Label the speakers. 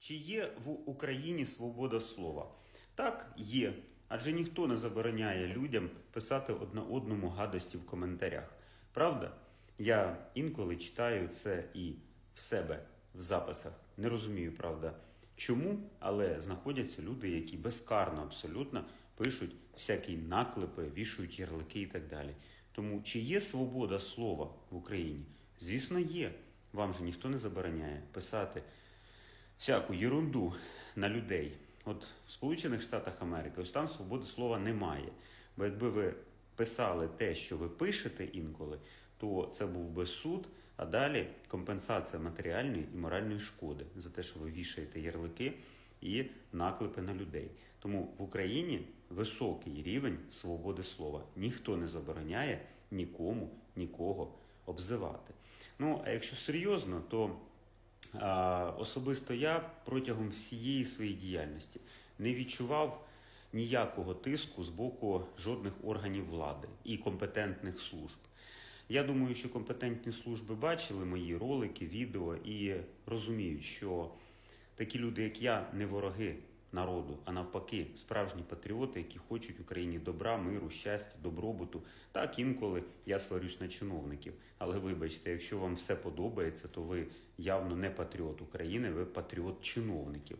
Speaker 1: Чи є в Україні свобода слова? Так, є. Адже ніхто не забороняє людям писати одне одному гадості в коментарях. Правда? Я інколи читаю це і в себе в записах. Не розумію, правда, чому, але знаходяться люди, які безкарно абсолютно пишуть всякі наклепи, вішають ярлики і так далі. Тому чи є свобода слова в Україні? Звісно, є. Вам же ніхто не забороняє писати всяку єрунду на людей. От в Сполучених Штатах Америки ось там свободи слова немає. Бо якби ви писали те, що ви пишете інколи, то це був би суд, а далі компенсація матеріальної і моральної шкоди за те, що ви вішаєте ярлики і наклепи на людей. Тому в Україні високий рівень свободи слова. Ніхто не забороняє нікому нікого обзивати. Ну а якщо серйозно, то особисто я протягом всієї своєї діяльності не відчував ніякого тиску з боку жодних органів влади і компетентних служб. Я думаю, що компетентні служби бачили мої ролики, відео і розуміють, що такі люди, як я, не вороги народу, а навпаки, справжні патріоти, які хочуть Україні добра, миру, щастя, добробуту. Так інколи я сварюсь на чиновників. Але вибачте, якщо вам все подобається, то ви явно не патріот України, ви патріот чиновників.